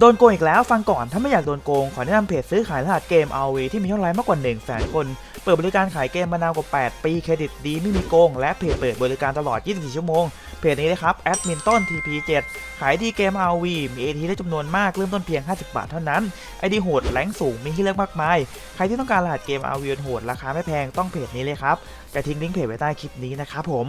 โดนโกงอีกแล้วฟังก่อนถ้าไม่อยากโดนโกง ขอแนะนำเพจซื้อขายรหัสเกม RV ที่มียอดไลค์มากกว่า1แสนคน เปิดบริการขายเกมมานานกว่า 8 ปีเครดิตดีไม่มีโกง และเพจเปิดบริการตลอด 24 ชั่วโมง เพจนี้นะครับแอดมินต้น TP7 ขายดีเกม RV มี AT ได้จำนวนมากเริ่มต้นเพียง 50 บาทเท่านั้น ID โหดแรงสูงมีให้เลือกมากมาย ใครที่ต้องการรหัสเกม RV โหดราคาไม่แพงต้องเพจนี้เลยครับจะทิ้งลิงก์เพจไว้ใต้คลิปนี้นะครับผม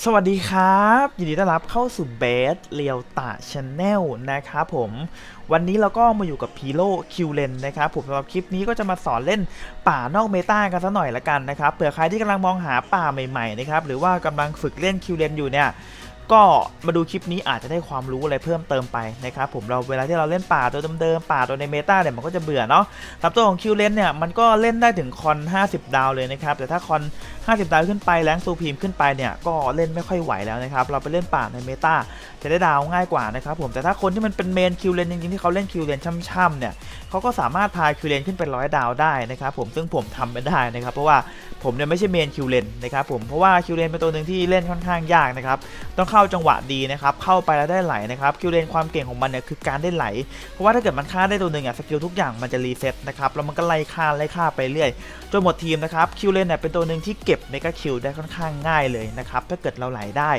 สวัสดีครับ ยินดีต้อนรับเข้าสู่เบสเรียวตาชาแนลนะครับผม วันนี้เราก็มาอยู่กับพีโ o คิวเลนนะครับผมสำหรับคลิปนี้ก็จะมาสอนเล่นป่านอกเมตากันสักหน่อยละกันนะครับเผื่อใครที่กำลังมองหาป่าใหม่ๆนะครับหรือว่ากำลังฝึกเล่นคิวเลนอยู่เนี่ยก็มาดูคลิปนี้อาจจะได้ความรู้อะไรเพิ่มเติมไปนะครับผมเราเวลาที่เราเล่นป่าตัวเดิมๆป่าตัวในเมตาเนี่ยมันก็จะเบื่อเนาะสำหรับตัวของคิวเลนเนี่ยมันก็เล่นได้ถึงคอน 50 ดาวเลยนะครับแต่ถ้าคอน50 ดาวขึ้นไปแรงซูพีมขึ้นไปเนี่ยก็เล่นไม่ค่อยไหวแล้วนะครับเราไปเล่นป่าในเมตาจะได้ดาวง่ายกว่านะครับผมแต่ถ้าคนที่มันเป็นเมนคิวเลนจริงๆที่เขาเล่นคิวเลนช่ำๆเนี่ยเขาก็สามารถพาคิวเลนขึ้นเป็นร้อยดาวได้นะครับผมซึ่งผมทำไม่ได้นะครับเพราะว่าผมเนี่ยไม่ใช่เมนคิวเลนนะครับผมเพราะว่าคิวเลนเป็นตัวหนึ่งที่เล่นค่อนข้างยากนะครับต้องเข้าจังหวะดีนะครับเข้าไปแล้วได้ไหลนะครับคิวเลนความเก่งของมันเนี่ยคือการได้ไหล เพราะว่าถ้าเกิดมันฆ่าได้ตัวหนึ่งอะสกิลทุกอย่างมันจะรีเซ็ตนะครับแล้วมันก็ไล่ฆ่าไล่ฆ่าไปเรื่อยจนหมดทีมนะครับคิวเลนเนี่ยเป็นตัวหนึ่งที่เก็บเมกะคิวได้ค่อนข้างง่ายเลยนะครับ ถ้าเกิดเราไหลได้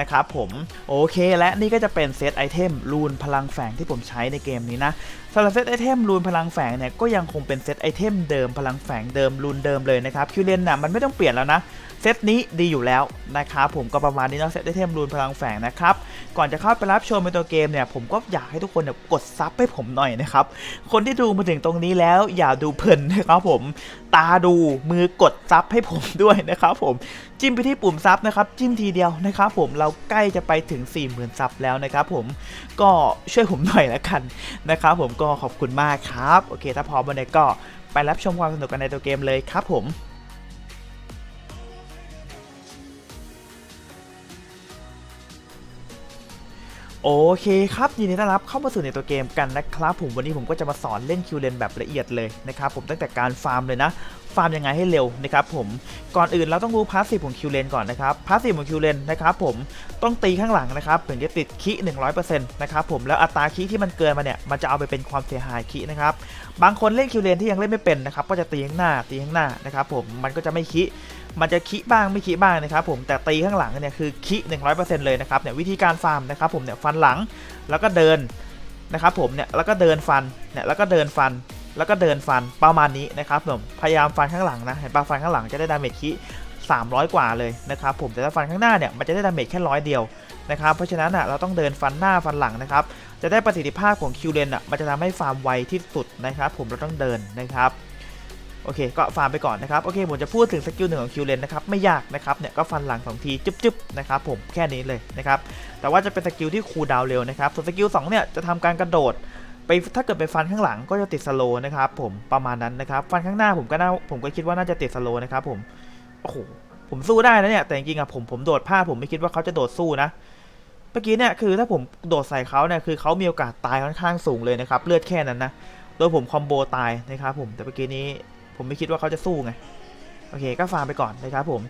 นะครับผมโอเค และนี่ก็จะเป็นเซตไอเทมรูนพลังแฝงที่ผมใช้ในเกมนี้นะสำหรับเซตไอเทมรูนพลังแฝงเนี่ยก็ยังคงเป็นเซตไอเทมเดิมพลังแฝงเดิมรูนเดิมเลยนะครับคิวเลนน่ะมันไม่ต้องเปลี่ยนแล้วนะ เซตนี้ดีอยู่แล้วนะครับผมก็ประมาณนี้นะเซตไอเทมรูนพลังแฝงนะครับ ก่อนจะเข้าไปรับชมในตัวเกมเนี่ย ผมก็อยากให้ทุกคนเนี่ยกดซับให้ผมหน่อยนะครับ คนที่ดูมาถึงตรงนี้แล้วอย่าดูเพลินนะครับผมตาดูมือกดซับให้ผมด้วยนะครับผมจิ้มไปที่ปุ่มซับนะครับจิ้มทีเดียวนะครับผมเราใกล้จะไปถึง 40,000ซับแล้วนะครับผมก็ช่วยผมหน่อยละกันนะครับผมก็ขอบคุณมากครับ โอเค ถ้าพร้อมวันนี้ก็ไปรับชมความสนุกกันในตัวเกมเลยครับผม โอเคครับยินดีต้อนรับเข้ามาสู่ในตัวเกมกันนะครับผมวันนี้ผมก็จะมาสอนเล่นคิวเลนแบบละเอียดเลยนะครับผมตั้งแต่การฟาร์มเลยนะ ฟาร์มยังไงให้เร็วนะครับผมก่อนอื่นเราต้องรู้พาสซีฟของคิวเลนก่อนนะครับพาสซีฟของคิวเลนนะครับผมต้องตีข้างหลังนะครับถึงจะติดคิ100%นะครับผมแล้วอัตราคิที่มันเกินมาเนี่ยมันจะเอาไปเป็นความเสียหายคินะครับบางคนเล่นคิวเลนที่ยังเล่นไม่เป็นนะครับก็จะตีข้างหน้าตีข้างหน้านะครับผมมันก็จะไม่คิ มันจะคิบ้างไม่คิบ้างนะครับผมแต่ตีข้างหลังเนี่ยคือคิ100%เลยนะครับเนี่ยวิธีการฟาร์มนะครับผมเนี่ยฟันหลังแล้วก็เดินนะครับผมเนี่ยแล้วก็เดินฟันเนี่ยแล้วก็เดินฟันแล้วก็เดินฟันประมาณนี้นะครับผมพยายามฟันข้างหลังนะเห็นปะฟันข้างหลังจะได้ดาเมจคิ300 กว่าเลยนะครับผมแต่ถ้าฟันข้างหน้าเนี่ยมันจะได้ดาเมจแค่ร้อยเดียวนะครับเพราะฉะนั้นอะเราต้องเดินฟันหน้าฟันหลังนะครับจะได้ประสิทธิภาพของคิวเลนอะมันจะทำให้ฟาร์มไวที่สุดนะครับผมเราต้องเดินนะครับ โอเค ก็ฟาร์มไปก่อนนะครับ โอเค ผมจะพูดถึงสกิลหนึ่งของคิวเลนนะครับ ไม่ยากนะครับ เนี่ย ก็ฟันหลัง2ที จึ๊บๆนะครับผม แค่นี้เลยนะครับ แต่ว่าจะเป็นสกิลที่คูลดาวน์เร็วนะครับ ส่วนสกิล2เนี่ย จะทำการกระโดด ไป ถ้าเกิดไปฟันข้างหลังก็จะติดสโลนะครับผม ประมาณนั้นนะครับ ฟันข้างหน้าผมก็น่า ผมก็คิดว่าน่าจะติดสโลนะครับผม โอ้โห ผมสู้ได้นะเนี่ย แต่จริงๆอะผม ผมโดดพลาด ผมไม่คิดว่าเขาจะโดดสู้นะ เมื่อกี้เนี่ย คือถ้าผมโดดใส่เขาเนี่ย คือเขามีโอกาสตายค่อนข้างสูงเลยนะครับ เลือดแค่นั้นนะ โดยผมคอมโบตายนะครับผม แต่เมื่อกี้นี้ ผมไม่คิดว่าเขาจะสู้ไง โอเค ก็ฟาร์มไปก่อนนะครับผม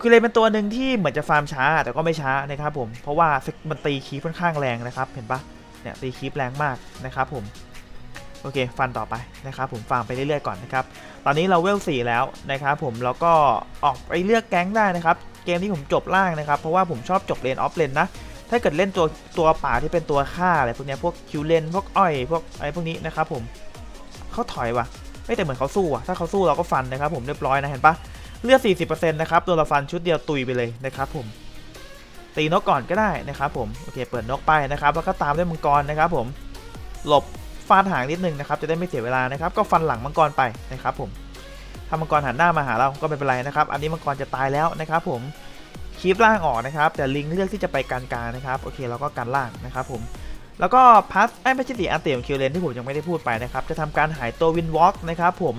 คือเลยเป็นตัวหนึ่งที่เหมือนจะฟาร์มช้า แต่ก็ไม่ช้านะครับผม เพราะว่ามันตีคีฟค่อนข้างแรงนะครับ เห็นปะเนี่ยตีคีฟแรงมากนะครับผม โอเค ฟันต่อไปนะครับผม ฟาร์มไปเรื่อยๆก่อนนะครับ ตอนนี้เราเวล4แล้วนะครับผม แล้วก็ออกไปเลือกแก๊งได้นะครับ เกมที่ผมจบล่างนะครับ เพราะว่าผมชอบจบเลนออฟเลนนะถ้าเกิดเล่นตัวตัวป่าที่เป็นตัวฆ่าอะไรพวกเนี้ยพวกคิวเลนพวกอ้อยพวกอะไรพวกนี้นะครับผมเขาถอยว่ะ ไม่แต่เหมือนเขาสู้อะถ้าเขาสู้เราก็ฟันนะครับ ผมเรียบร้อยนะเห็นปะเลือด 40%นะครับตัวละฟันชุดเดียวตุยไปเลยนะครับผมตีนกก่อนก็ได้นะครับผมโอเค เปิดนกไปนะครับ แล้วก็ตามด้วยมังกรนะครับ ผมหลบฟาดหางนิดนึงนะครับ จะได้ไม่เสียเวลานะครับ ก็ฟันหลังมังกรไปนะครับผมถ้ามังกรหันหน้ามาหาเราก็ไม่เป็นไรนะครับ อันนี้มังกรจะตายแล้วนะครับ ผมคีบล่างออกนะครับ แต่ลิงเลือกที่จะไปกันกลางนะครับ โอเคเราก็กันล่างนะครับ ผม แล้วก็พัสไอ้ไม่ใช่สีอันเตียมคิวเลนที่ผมยังไม่ได้พูดไปนะครับ จะทำการหายตัววินวอล์กนะครับผม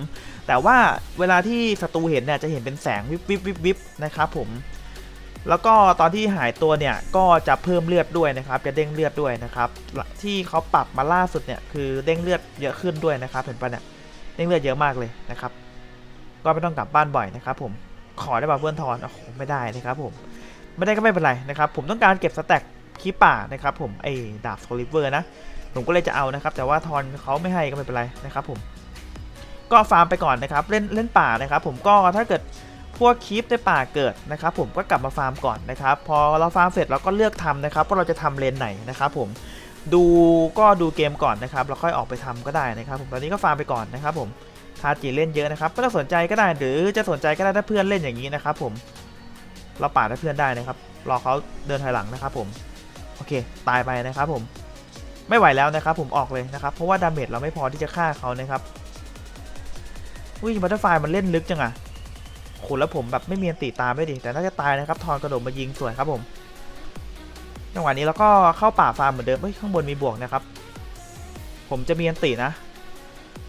แต่ว่าเวลาที่ศัตรูเห็นเนี่ยจะเห็นเป็นแสงวิบวิบวิบวิบนะครับผม แล้วก็ตอนที่หายตัวเนี่ยก็จะเพิ่มเลือดด้วยนะครับ จะเด้งเลือดด้วยนะครับ ที่เขาปรับมาล่าสุดเนี่ยคือเด้งเลือดเยอะขึ้นด้วยนะครับเห็นปะเนี่ย เด้งเลือดเยอะมากเลยนะครับ ก็ไม่ต้องกลับบ้านบ่อยนะครับผม ขอได้ป่ะเพื่อนทอนโอ้โหไม่ได้นะครับผม ไม่ได้ก็ไม่เป็นไรนะครับ ผมต้องการเก็บสแต็ก คีป่านะครับผมไอ้ดาบโซลิเวอร์นะ ผมก็เลยจะเอานะครับ แต่ว่าทอนเขาไม่ให้ก็ไม่เป็นไรนะครับผมก็ฟาร์มไปก่อนนะครับ เล่นเล่นป่านะครับ ผมก็ถ้าเกิดพวกคลิปในป่าเกิดนะครับ ผมก็กลับมาฟาร์มก่อนนะครับ พอเราฟาร์มเสร็จเราก็เลือกทำนะครับว่าเราจะทำเลนไหนนะครับ ผมดูก็ดูเกมก่อนนะครับแล้วค่อยออกไปทำก็ได้นะครับ ผมตอนนี้ก็ฟาร์มไปก่อนนะครับ ผมทาจีเล่นเยอะนะครับไม่ต้องสนใจก็ได้หรือจะสนใจก็ได้ถ้าเพื่อนเล่นอย่างนี้นะครับ ผมเราป่าดให้เพื่อนได้นะครับรอเขาเดินถอยหลังนะครับ ผม โอเค ตายไปนะครับผมไม่ไหวแล้วนะครับผมออกเลยนะครับ เพราะว่าดาเมจเราไม่พอที่จะฆ่าเขานะครับอุ้ยบัตเตอร์ไฟมันเล่นลึกจังอะโหแล้วผมแบบไม่มีอันติตามไม่ดีแต่น่าจะตายนะครับทอนกระโดดมายิงสวยครับผมจังหวะนี้แล้วก็เข้าป่าฟาร์มเหมือนเดิมเฮ้ยข้างบนมีบวกนะครับ ผมจะมีอันตินะ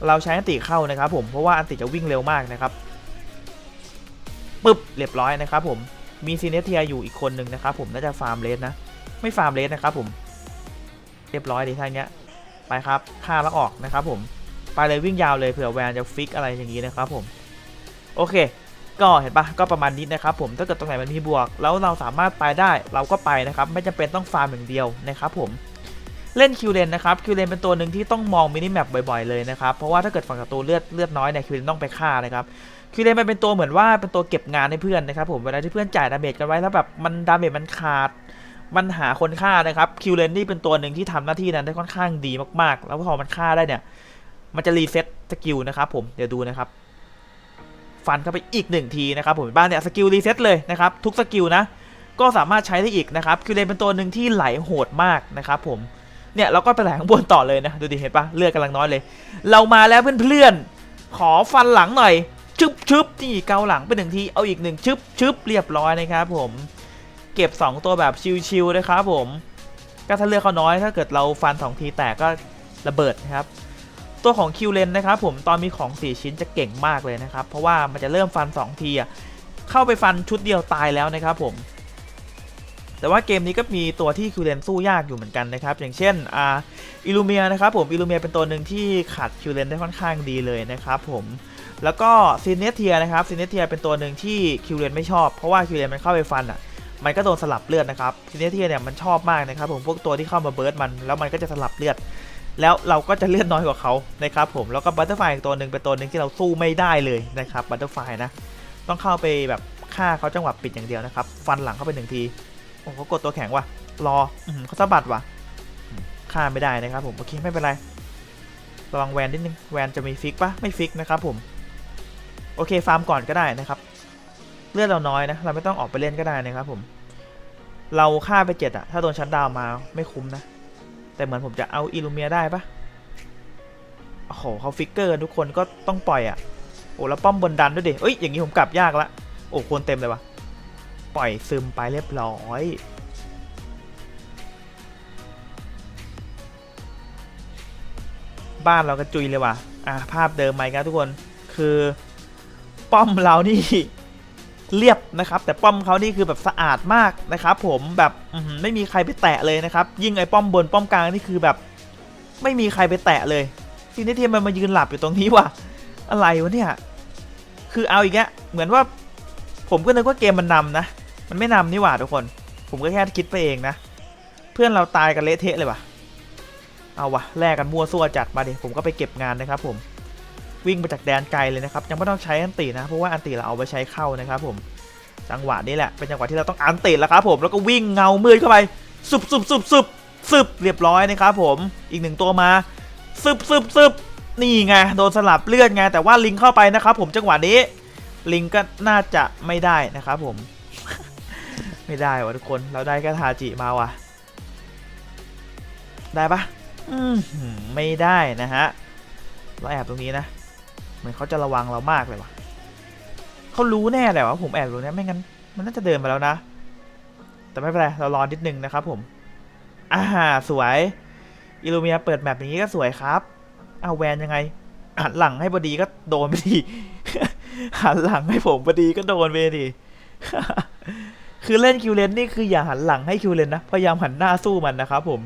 เราใช้อันติเข้านะครับ ผมเพราะว่าอันติจะวิ่งเร็วมากนะครับปึ๊บเรียบร้อยนะครับ ผมมีซีเนเทียอยู่อีกคนหนึ่งนะครับ ผมน่าจะฟาร์มเลสนะ ไม่ฟาร์มเลสนะครับผม เรียบร้อยดีท่านี้ย ไปครับฆ่าแล้วออกนะครับผม ไปเลยวิ่งยาวเลยเผื่อแวนจะฟิกอะไรอย่างนี้นะครับผม โอเค ก็เห็นปะก็ประมาณนี้นะครับผม ถ้าเกิดตรงไหนมันมีบวก แล้วเราสามารถไปได้เราก็ไปนะครับ ไม่จำเป็นต้องฟาร์มอย่างเดียวนะครับผมเล่นคิวเลนนะครับคิวเลนเป็นตัวหนึ่งที่ต้องมองมินิแมปบ่อยๆเลยนะครับ เพราะว่าถ้าเกิดฝั่งศัตรูเลือดเลือดน้อยเนี่ยคิวเลนต้องไปฆ่านะครับคิวเลนมันเป็นตัวเหมือนว่าเป็นตัวเก็บงานให้เพื่อนนะครับผมเวลาที่เพื่อนจ่ายดาเมจกันไว้แล้วแบบมันดาเมจมันขาด มันหาคนฆ่านะครับคิวเลนนี่เป็นตัวหนึ่งที่ทำหน้าที่นั้นได้ค่อนข้างดีมากๆ แล้วพอมันฆ่าได้เนี่ย มันจะรีเซ็ตสกิลนะครับผมเดี๋ยวดูนะครับ ฟันเข้าไปอีกหนึ่งทีนะครับผมบ้านเนี่ยสกิลรีเซ็ตเลยนะครับ ทุกสกิลนะ ก็สามารถใช้ได้อีกนะครับคิวเลนเป็นตัวหนึ่งที่ไหลโหดมากนะครับผมเนี่ยเราก็ไปไหลข้างบนต่อเลยนะดูดิเห็นปะเลือดกำลังน้อยเลย เรามาแล้วเพื่อนๆขอฟันหลังหน่อยชึบชึบนี่เกาหลังไปหนึ่งทีเอาอีกหนึ่งชึบชึบเรียบร้อยนะครับผม เก็บ 2 ตัวแบบชิวๆนะครับผมก็ถ้าเลือดเขาน้อยถ้าเกิดเราฟัน 2 ทีแตกก็ระเบิดนะครับตัวของคิวเลนนะครับผมตอนมีของ 4 ชิ้นจะเก่งมากเลยนะครับ เพราะว่ามันจะเริ่มฟัน 2 ทีเข้าไปฟันชุดเดียวตายแล้วนะครับผมแต่ว่าเกมนี้ก็มีตัวที่คิวเลนสู้ยากอยู่เหมือนกันนะครับ อย่างเช่นอ่าอิลูเมียนะครับผมอิลูเมียเป็นตัวหนึ่งที่ขัดคิวเลนได้ค่อนข้างดีเลยนะครับผมแล้วก็ซีเนเทียนะครับซีเนเทียเป็นตัวหนึ่งที่คิวเลนไม่ชอบเพราะว่าคิวเลนมันเข้าไปฟันอะ มันก็โดนสลับเลือดนะครับซีเนเทียเนี่ยมันชอบมากนะครับผมพวกตัวที่เข้ามาเบิร์ดมันแล้วมันก็จะสลับเลือด แล้วเราก็จะเลือดน้อยกว่าเขานะครับผมแล้วก็บัตเตอร์ไฟตัวหนึ่งเป็นตัวหนึ่งที่เราสู้ไม่ได้เลยนะครับบัตเตอร์ไฟนะต้องเข้าไปแบบฆ่าเขาจังหวะปิดอย่างเดียวนะครับฟันหลังเข้าไปหนึ่งทีโอ้เขากดตัวแข็งว่ะรอเขาสะบัดว่ะฆ่าไม่ได้นะครับผมโอเคไม่เป็นไรระวังแวนนิดนึงแวนจะมีฟิกปะไม่ฟิกนะครับผมโอเคฟาร์มก่อนก็ได้นะครับ เลือดเราน้อยนะ เราไม่ต้องออกไปเล่นก็ได้นะครับผม เราฆ่าไปเจ็ดอะถ้าโดนชัดดาวมาไม่คุ้มนะ แต่เหมือนผมจะเอาอิลูเมียได้ปะโอ้โหเขาฟิกเกอร์ทุกคนก็ต้องปล่อยอะโอ้แล้วป้อมบนดันด้วยดิเอ้ยอย่างนี้ผมกลับยากละโอ้ควรเต็มเลยวะปล่อยซึมไปเรียบร้อยบ้านเราก็จุยเลยว่ะ อะภาพเดิมไหมครับทุกคน คือ ป้อมเรานี่ เรียบนะครับ แต่ป้อมเขานี่คือแบบสะอาดมากนะครับผมแบบไม่มีใครไปแตะเลยนะครับ ยิ่งไอ้ป้อมบนป้อมกลางนี่คือแบบ ไม่มีใครไปแตะเลยซีนิเทียมมันมายืนหลับอยู่ตรงนี้ว่ะอะไรวะเนี่ยคือเอาอีกแล้วเหมือนว่า ผมก็นึกว่าเกมมันนำนะ มันไม่นำนี่หว่าทุกคน ผมก็แค่คิดไปเองนะ เพื่อนเราตายกันเละเทะเลยว่ะเอาวะแลกกันมั่วซั่วจัดมาดิผมก็ไปเก็บงานนะครับผม วิ่งมาจากแดนไกลเลยนะครับ ยังไม่ต้องใช้อันตินะ เพราะว่าอันติเราเอาไปใช้เข้านะครับผม จังหวะนี้แหละ เป็นจังหวะที่เราต้องอันติแล้วครับผม แล้วก็วิ่งเงามืดเข้าไปสุบสุบสุบสุบสุบเรียบร้อยนะครับผม อีกหนึ่งตัวมาสุบสุบสุบนี่ไง โดนสลับเลือดไง แต่ว่าลิงเข้าไปนะครับผม จังหวะนี้ ลิงก็น่าจะไม่ได้นะครับผม ไม่ได้วะทุกคน เราได้แค่ทาจิมาว่ะ ได้ปะอืมไม่ได้นะฮะเราแอบตรงนี้นะ มือนเขาจะระวังเรามากเลยวะเขารู้แน่แหละว่าผมแอบตรงนี้ไม่งั้นมันน่าจะเดินมาแล้วนะ แต่ไม่เป็นไรเรารอนิดนึงนะครับผมอ่าสวยอิลูเมียเปิดแมปอย่างนี้ก็สวยครับเอาแวนยังไงหันหลังให้พอดีก็โดนไปดีหันหลังให้ผมพอดีก็โดนไปดีคือเล่นคิวเลนนี่คืออย่าหันหลังให้คิวเลนนะพยายามหันหน้าสู้มันนะครับผม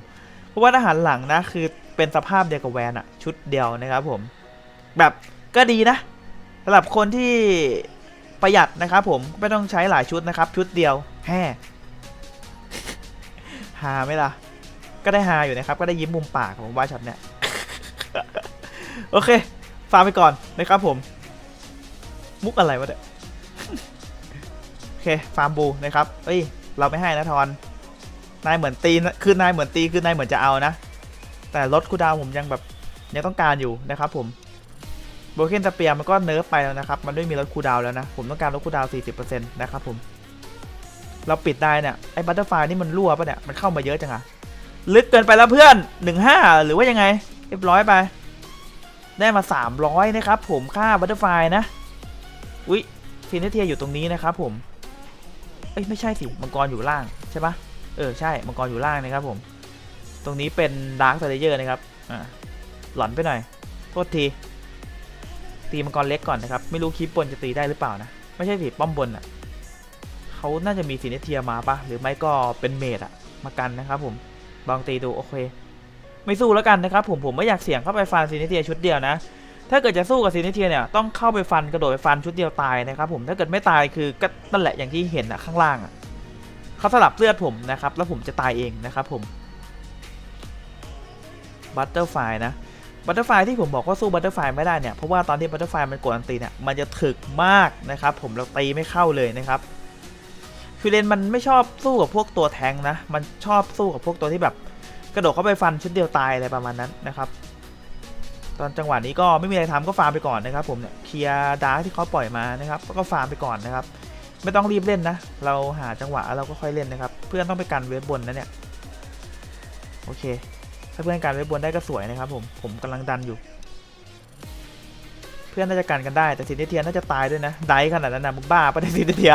เพราะว่าถ้าหันหลังนะคือเป็นสภาพเดียวกับแวนอะชุดเดียวนะครับผม แบบ ก็ดีนะสำหรับคนที่ประหยัดนะครับผมไม่ต้องใช้หลายชุดนะครับ ชุดเดียวแฮ่ฮาไหมล่ะ ก็ได้ฮาอยู่นะครับ ก็ได้ยิ้มมุมปากผมว่าช็อตเนี้ยโอเคฟาร์มไปก่อนนะครับผม มุกอะไรวะเนี่ยโอเคฟาร์มบูนะครับเอ้ย เราไม่ให้นะทอนนายเหมือนตีคือนายเหมือนตีคือนายเหมือนจะเอานะ แต่ลดคูดาวผมยังแบบยังต้องการอยู่นะครับผม โบเคนสเปียร์มันก็เนิร์ฟไปแล้วนะครับ มันไม่มีลดคูดาวแล้วนะ ผมต้องการลดคูดาวน์40%นะครับผม เราปิดได้เนี่ย ไอ้บัตเตอร์ไฟนี่มันรั่วปะเนี่ย มันเข้ามาเยอะจังอะลึกเกินไปแล้วเพื่อน 15 หรือว่ายังไง เรียบร้อยไป ได้มา 300 นะครับผมค่าบัตเตอร์ไฟนะ อุ๊ยฟินเทียอยู่ตรงนี้นะครับผม เอ้ยไม่ใช่สิ มังกรอยู่ล่างใช่ปะเออใช่ มังกรอยู่ล่างนะครับผม ตรงนี้เป็นดาร์ค s เลเยอร์นะครับ อ่า หลอนไปหน่อย โทษที ตีมังกรเล็กก่อนนะครับ ไม่รู้คลิปบนจะตีได้หรือเปล่านะ ไม่ใช่สิป้อมบนอะเขาน่าจะมีฟินเทียมาปะหรือไม่ก็เป็นเมดอะมากันนะครับผมลองตีดูโอเค ไม่สู้แล้วกันนะครับผมผมไม่อยากเสี่ยงเข้าไปฟันซินิเทียชุดเดียวนะ ถ้าเกิดจะสู้กับซินิเทียเนี่ยต้องเข้าไปฟันกระโดดไปฟันชุดเดียวตายนะครับผมถ้าเกิดไม่ตายคือก็นั่นแหละอย่างที่เห็นอะข้างล่างอะเขาสลับเลือดผมนะครับแล้วผมจะตายเองนะครับผมบัตเตอร์ไฟนะ บัตเตอร์ไฟที่ผมบอกว่าสู้บัตเตอร์ไฟไม่ได้เนี่ยเพราะว่าตอนที่บัตเตอร์ไฟมันกดอันตีเนี่ยมันจะถึกมากนะครับผมเราตีไม่เข้าเลยนะครับคือเลนมันไม่ชอบสู้กับพวกตัวแทงนะ มันชอบสู้กับพวกตัวที่แบบ กระโดดเข้าไปฟันชุดเดียวตายอะไรประมาณนั้นนะครับ ตอนจังหวะนี้ก็ไม่มีอะไรทำก็ฟาร์มไปก่อนนะครับ ผมเนี่ยเคลียร์ดาร์กที่เขาปล่อยมานะครับก็ฟาร์มไปก่อนนะครับ ไม่ต้องรีบเล่นนะ เราหาจังหวะเราก็ค่อยเล่นนะครับ เพื่อนต้องไปกันเวฟบนนะเนี่ยโอเค ถ้าเพื่อนกันเวฟบนได้ก็สวยนะครับผมผมกำลังดันอยู่ เพื่อนน่าจะกันกันได้แต่ซินเทียน่าจะตายด้วยนะไดขนาดนั้นนะมึงบ้าปะเนี่ยซินเทีย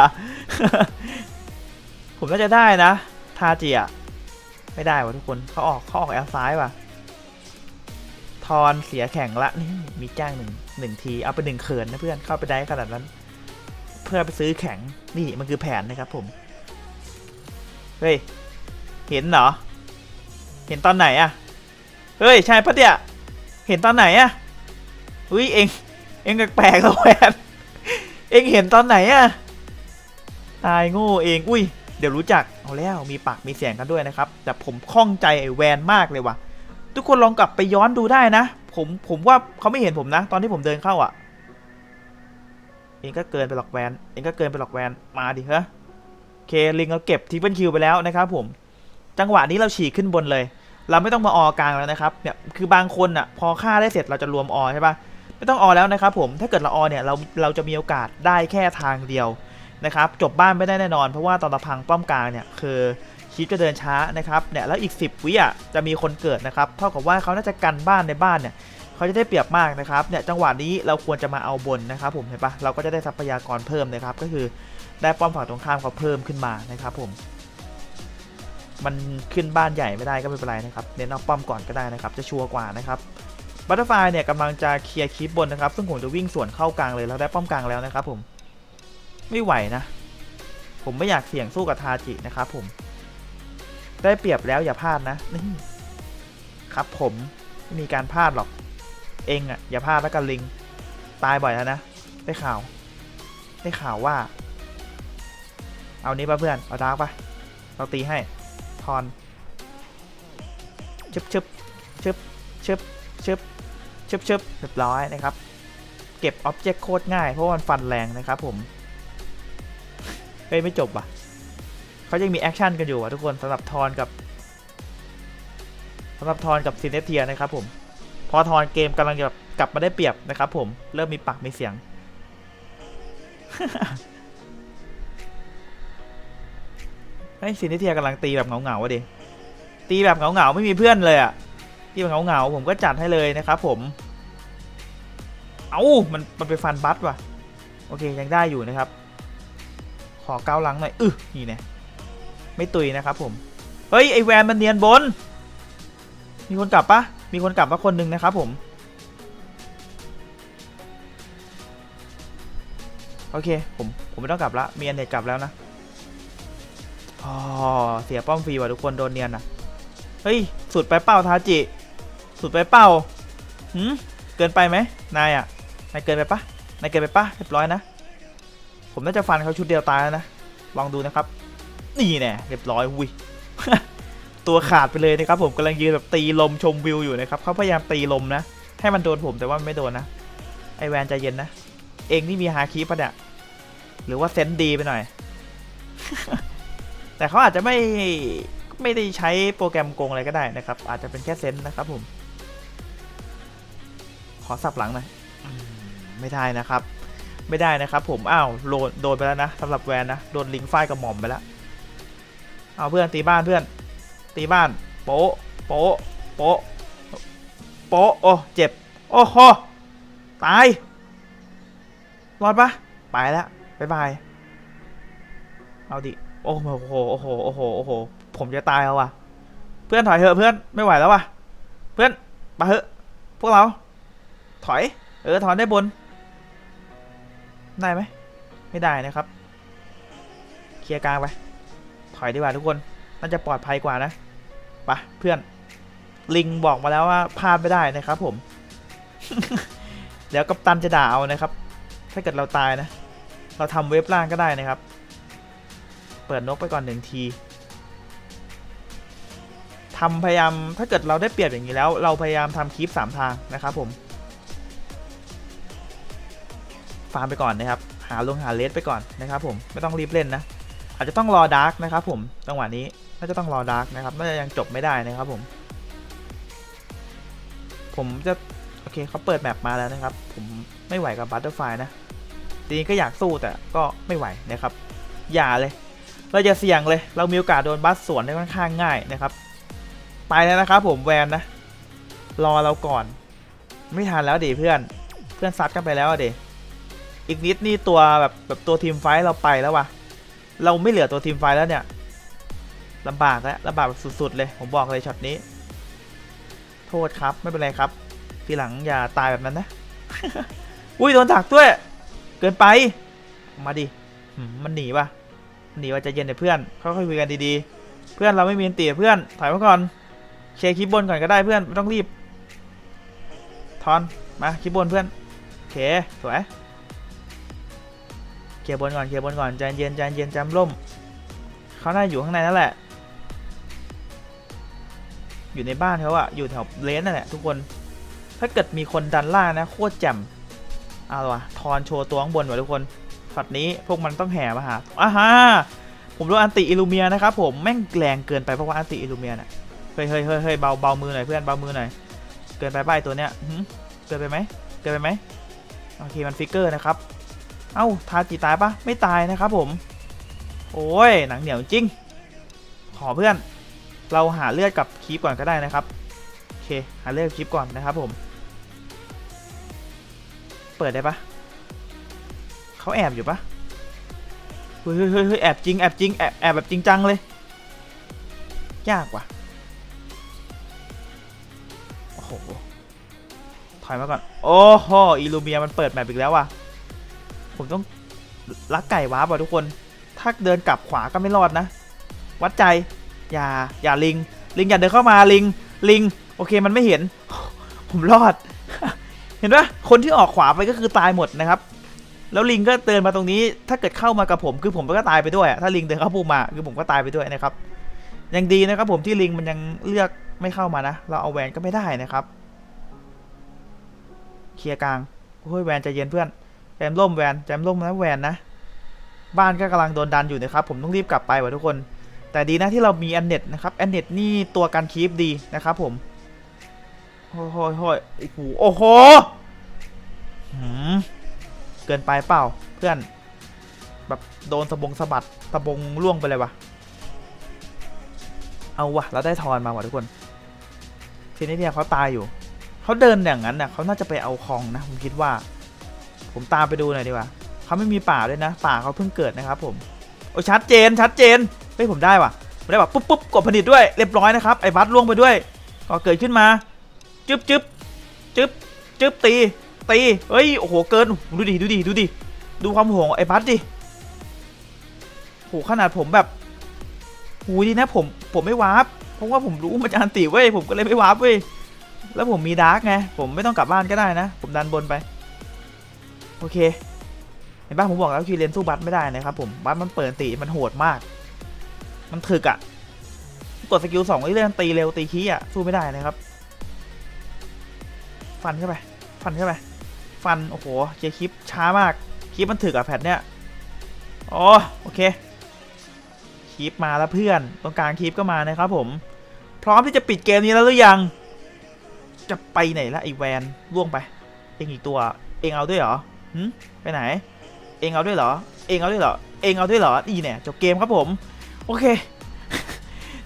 ผมน่าจะได้นะทาจิอะไม่ได้ว่ะทุกคนเขาออกเขาออกแอลซ้ายว่ะทอนเสียแข่งละนี่มีจ้างหนึ่งหนึ่งทีเอาไปหนึ่งเขินนะเพื่อนเข้าไปได้ขนาดนั้น เพื่อไปซื้อแข็งนี่มันคือแผนนะครับผมเฮ้ยเห็นเหรอ เห็นตอนไหนอะ เฮ้ย ใช่ปะเนี่ยเห็นตอนไหนอะอุ้ยเองเองแปลกแล้วแวนเองเห็นตอนไหนอะตายโง่เองอุ้ยเดี๋ยวรู้จักเอาแล้วมีปากมีเสียงกันด้วยนะครับ แต่ผมข้องใจไอ้แวนมากเลยว่ะ ทุกคนลองกลับไปย้อนดูได้นะ ผมผมว่าเขาไม่เห็นผมนะ ตอนที่ผมเดินเข้าอะ เองก็เกินไปหรอกแวนเองก็เกินไปหรอกแวนมาดิเฮ้เคลิงเราเก็บทิปเปิลคิวไปแล้วนะครับผม จังหวะนี้เราฉีกขึ้นบนเลย เราไม่ต้องมาออกลางแล้วนะครับเนี่ยคือบางคนอะพอฆ่าได้เสร็จเราจะรวมอใช่ปะไม่ต้องออแล้วนะครับผมถ้าเกิดเราออเนี่ยเราเราจะมีโอกาสได้แค่ทางเดียวนะครับจบบ้านไม่ได้แน่นอน เพราะว่าตอนเราพังป้อมกลางเนี่ยคือคิดจะเดินช้านะครับเนี่ยแล้วอีก 10วิอะจะมีคนเกิดนะครับเท่ากับว่าเขาน่าจะกันบ้านในบ้านเนี่ยเขาจะได้เปรียบมากนะครับเนี่ยจังหวะนี้เราควรจะมาเอาบนนะครับผมเห็นปะเราก็จะได้ทรัพยากรเพิ่มนะครับก็คือได้ป้อมฝั่งตรงข้ามเขาเพิ่มขึ้นมานะครับผม มันขึ้นบ้านใหญ่ไม่ได้ก็ไม่เป็นไรนะครับเน้นเอาป้อมก่อนก็ได้นะครับ จะชัวร์กว่านะครับบัตเตอร์ไฟเนี่ยกำลังจะเคลียร์คลิปบนนะครับ ซึ่งผมจะวิ่งสวนเข้ากลางเลยแล้วได้ป้อมกลางแล้วนะครับ ผมไม่ไหวนะ ผมไม่อยากเสี่ยงสู้กับทาจินะครับผม ได้เปรียบแล้วอย่าพลาดนะนี่ครับผมไม่มีการพลาดหรอก เองอะอย่าพลาดแล้วกันลิง ตายบ่อยแล้วนะได้ข่าว ได้ข่าวว่า เอานี้ป่ะเพื่อนเอาดาร์กป่ะเราตีให้ ทอนชึบชึบชึบชึบชึบชึบชึบเรียบร้อยนะครับ เก็บอ็อบเจกต์โคตรง่ายเพราะวันฟันแรงนะครับผมเฮ้ยไม่จบว่ะเขายังมีแอคชั่นกันอยู่อะทุกคนสำหรับทอนกับสำหรับทอนกับซินเนเทียนะครับผม พอทอนเกมกำลังจะแบบกลับมาได้เปรียบนะครับผม เริ่มมีปากมีเสียง ฮ้ซินเทียกำลังตีแบบเหงาๆวะดิตีแบบเหงาๆไม่มีเพื่อนเลยอะตีแบบเหงาๆผมก็จัดให้เลยนะครับผม เอ้ามันมันไปฟันบัตว่ะโอเคยังได้อยู่นะครับ ขอก้าวลังหน่อยอึนี่เนี่ยไม่ตุยนะครับผมเฮ้ยไอแวนมันเนียนบน มีคนกลับปะมีคนกลับปะคนหนึ่งนะครับผมโอเค ผม ผมไม่ต้องกลับละ มีอันเน็ตกลับแล้วนะ อ๋อเสียป้อมฟรีว่ะทุกคนโดนเนียนนะเฮ้ย สุดไปเป้าทาจิ สุดไปเป้าหืมเกินไปไหมนายอะ นายเกินไปปะนายเกินไปปะเรียบร้อยนะ ผมน่าจะฟันเขาชุดเดียวตายแล้วนะ ลองดูนะครับ นี่แน่เรียบร้อยวิตัวขาดไปเลยนะครับ ผมกำลังยืนแบบตีลมชมวิวอยู่นะครับเขาพยายามตีลมนะ ให้มันโดนผมแต่ว่าไม่โดนนะ ไอแวนใจเย็นนะ เองนี่มีฮาคีปะเนี่ยหรือว่าเซนดีไปหน่อย แต่เขาอาจจะไม่ไม่ได้ใช้โปรแกรมโกงอะไรก็ได้นะครับ อาจจะเป็นแค่เซนส์นะครับผม ขอสับหลังหน่อยไม่ได้นะครับ ไม่ได้นะครับ ผมอ้าวโดนโดนไปแล้วนะสำหรับแวนนะโดนลิงไฟกับหม่อมไปแล้วเอาเพื่อนตีบ้านเพื่อน ตีบ้าน โป๊ะโป๊ะโป๊ะโป๊ะโอ้เจ็บ โอ้โหตายรอดปะไปแล้วบายบาย เอาดิ โอ้โหโอ้โหโอ้โหโอ้โหผมจะตายแล้วว่ะ เพื่อนถอยเถอะเพื่อนไม่ไหวแล้วว่ะ เพื่อนไปเถอะ พวกเรา ถอย เออถอนได้บน ได้ไหมไม่ได้นะครับ เคลียร์กลางไป ถอยดีกว่าทุกคนน่าจะปลอดภัยกว่านะไปะเพื่อน ลิงบอกมาแล้วว่าพลาดไม่ได้นะครับผม เดี๋ยวกัปตันจะด่าเอานะครับ ถ้าเกิดเราตายนะ เราทำเว็บล่างก็ได้นะครับ เปิดนกไปก่อนหนึ่งทีทำพยายามถ้าเกิดเราได้เปรียบอย่างนี้แล้ว เราพยายามทำคลิปสามทางนะครับผม ฟาร์มไปก่อนนะครับ หาลงหาเลสไปก่อนนะครับผมไม่ต้องรีบเล่นนะ อาจจะต้องรอดาร์กนะครับผมจังหวะนี้น่าจะต้องรอดาร์กนะครับน่าจะยังจบไม่ได้นะครับผม ผมจะโอเคเขาเปิดแมปมาแล้วนะครับ ผมไม่ไหวกับบัตเตอร์ไฟนะทีนี้ก็อยากสู้แต่ก็ไม่ไหวนะครับ อย่าเลย เราจะเสี่ยงเลย เรามีโอกาสโดนบัสสวนได้ค่อนข้างง่ายนะครับ ไปแล้วนะครับผมแวนนะ รอเราก่อน ไม่ทันแล้วดิเพื่อน เพื่อนซัดกันไปแล้วอะดิอีกนิดนี่ตัวแบบแบบตัวทีมไฟเราไปแล้ววะเราไม่เหลือตัวทีมไฟแล้วเนี่ยลำบากแล้วลำบากแบบสุดๆเลย ผมบอกเลยช็อตนี้ โทษครับไม่เป็นไรครับ ทีหลังอย่าตายแบบนั้นนะ อุ้ยโดนถักด้วย เกินไป มาดิ มันหนีปะ หนีว่าจะเย็นเดี๋ยวเพื่อนค่อยๆคุยกันดีๆ เพื่อนเราไม่มีอันตีเพื่อนถอยมาก่อนเคคลิปบนก่อนก็ได้เพื่อนไม่ต้องรีบทอนมาคลิปบนเพื่อนโอเคสวยเคียร์บนก่อนเคียร์บนก่อนใจเย็นใจเย็นใจร่มเขาน่าอยู่ข้างในนั่นแหละ อยู่ในบ้านเขาอะอยู่แถวเลนนั่นแหละทุกคนถ้าเกิดมีคนดันล่านะโคตรแจ่มเอาละวะทอนโชว์ตัวข้างบนว่ะทุกคน ช็อตนี้พวกมันต้องแห่มาหาอ่าฮะผมโดนอันติอิลูเมียนะครับผมแม่งแรงเกินไปเพราะว่าอันติอิลูเมียน่ะเฮ้ยเฮ้ยเฮ้ยเฮ้ยเบาเบามือหน่อยเพื่อนเบามือหน่อยเกินไปป้ายตัวเนี้ยเกินไปไหมเกินไปไหมโอเคมันฟิกเกอร์นะครับเอ้าทาจิตายปะไม่ตายนะครับผม โอ้ยหนังเหนียวจริง ขอเพื่อน เราหาเลือดกับคีปก่อนก็ได้นะครับโอเคหาเลือดคีปก่อนนะครับผม เปิดได้ปะ เขาแอบอยู่ปะเฮ้ยเฮ้ยเฮ้ยแอบจริงแอบจริงแอบแอบแบบจริงจังเลย ยากว่ะโอ้โหถอยมาก่อน โอ้โหอีลูเมียมันเปิดแมปอีกแล้วว่ะ ผมต้องลักไก่ว้าบว่ะทุกคน ถ้าเดินกลับขวาก็ไม่รอดนะ วัดใจ อย่า อย่าลิง ลิงอย่าเดินเข้ามาลิง ลิง โอเคมันไม่เห็น ผมรอด เห็นปะคนที่ออกขวาไปก็คือตายหมดนะครับ แล้วลิงก็เดินมาตรงนี้ ถ้าเกิดเข้ามากับผมคือผมก็ตายไปด้วย ถ้าลิงเดินเข้าปูมาคือผมก็ตายไปด้วยนะครับ ยังดีนะครับผมที่ลิงมันยังเลือกไม่เข้ามานะ เราเอาแวนก็ไม่ได้นะครับ เคลียร์กลางโอ้ยแวนใจเย็นเพื่อนแจมล่มแวนแจมล่มนะแวนนะ บ้านก็กำลังโดนดันอยู่นะครับ ผมต้องรีบกลับไปว่ะทุกคน แต่ดีนะที่เรามีแอนเน็ตนะครับแอนเน็ตนี่ตัวการคีปดีนะครับผมโอ้โหโอ้โหโอ้โหโอ้โห เกินไปเปล่าเพื่อน แบบโดนสะบงสะบัดตะบงล่วงไปเลยวะเอาวะเราได้ทอนมาว่ะทุกคนทีนี้เนี่ยเขาตายอยู่เขาเดินอย่างนั้นน่ะเขาน่าจะไปเอาคองนะ ผมคิดว่า ผมตามไปดูหน่อยดีกว่าเขาไม่มีป่าด้วยนะ ป่าเขาเพิ่งเกิดนะครับผมโอ้ชัดเจนชัดเจนเฮ้ยผมได้ว่ะผมได้วะปุ๊บปุ๊บกดผลิตด้วยเรียบร้อยนะครับไอ้บัสล่วงไปด้วย ก็เกิดขึ้นมา จึ๊บจึ๊บจึ๊บจึ๊บตี ตีเฮ้ยโอ้โหเกินดูดิดูดิดูดิดูความโหงไอ้บัสดิโหขนาดผมแบบหูดีนะผมผมไม่วาร์ปเพราะว่าผมรู้มันจะอันติเว้ยผมก็เลยไม่วาร์ปเว้ยแล้วผมมีดาร์กไงผมไม่ต้องกลับบ้านก็ได้นะ ผมดันบนไป โอเคเห็นป่ะผมบอกแล้วคีเรนสู้บัตไม่ได้นะครับผมบัตมันเปิดติมันโหดมาก มันถึกอะ่ะกดสกิลสองไอ้เรื่องตีเร็วตีขี้อะสู้ไม่ได้นะครับ ฟันเข้าไป ฟันเข้าไป ฟัน โอ้โหเจคลิปช้ามาก คลิปมันถึกอะแพทเนี่ยอ๋อโอเคคลิปมาแล้วเพื่อน ตรงกลางคลิปก็มานะครับผม พร้อมที่จะปิดเกมนี้แล้วหรือยัง จะไปไหนละไอแวนล่วงไป เองอีกตัว เองเอาด้วยเหรอหืไปไหน เองเอาด้วยเหรอ เองเอาด้วยเหรอ เองเอาด้วยเหรอนี่เนี่ยจบเกมครับผม โอเค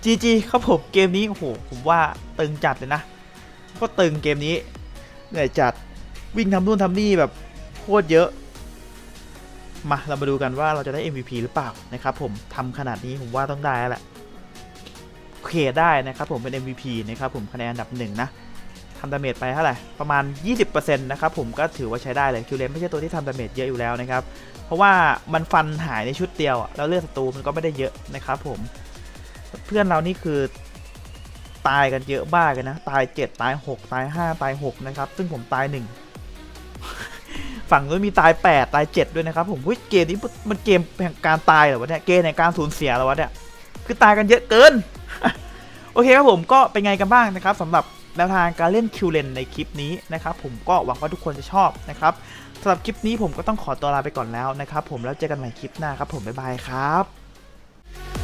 จีจีครับผมเกมนี้โอ้โหผมว่าตึงจัดเลยนะ ก็ตึงเกมนี้เหนื่อยจัด วิ่งทำนู่นทำนี่แบบโคตรเยอะ มาเรามาดูกันว่าเราจะได้ MVP หรือเปล่านะครับผมทำขนาดนี้ผมว่าต้องได้แล้วแหละโอเคได้นะครับผมเป็น MVP นะครับผมคะแนนอันดับหนึ่งนะทำดาเมจไปเท่าไหร่ประมาณ 20%นะครับผมก็ถือว่าใช้ได้เลยคิวเลนไม่ใช่ตัวที่ทำดาเมจเยอะอยู่แล้วนะครับ เพราะว่ามันฟันหายในชุดเดียวแล้วเลือดศัตรูมันก็ไม่ได้เยอะนะครับผมเพื่อนเรานี่คือตายกันเยอะบ้ากเลยนะ ตาย 7 ตาย 6 ตาย 5 ตาย 6 นะครับ ซึ่งผมตาย 1 ฝั่งนู้นมีตาย 8 ตาย 7 ด้วยนะครับผมเกมนี้มันเกมแห่งการตายเหรอวะเนี่ยเกมแห่งการสูญเสียเหรอวะเนี่ยคือตายกันเยอะเกิน โอเคครับผมก็เป็นไงกันบ้างนะครับสำหรับแนวทางการเล่นคิวเลนในคลิปนี้นะครับผมก็หวังว่าทุกคนจะชอบนะครับสำหรับคลิปนี้ผมก็ต้องขอตัวลาไปก่อนแล้วนะครับผมแล้วเจอกันใหม่คลิปหน้าครับผมบ๊ายบายครับ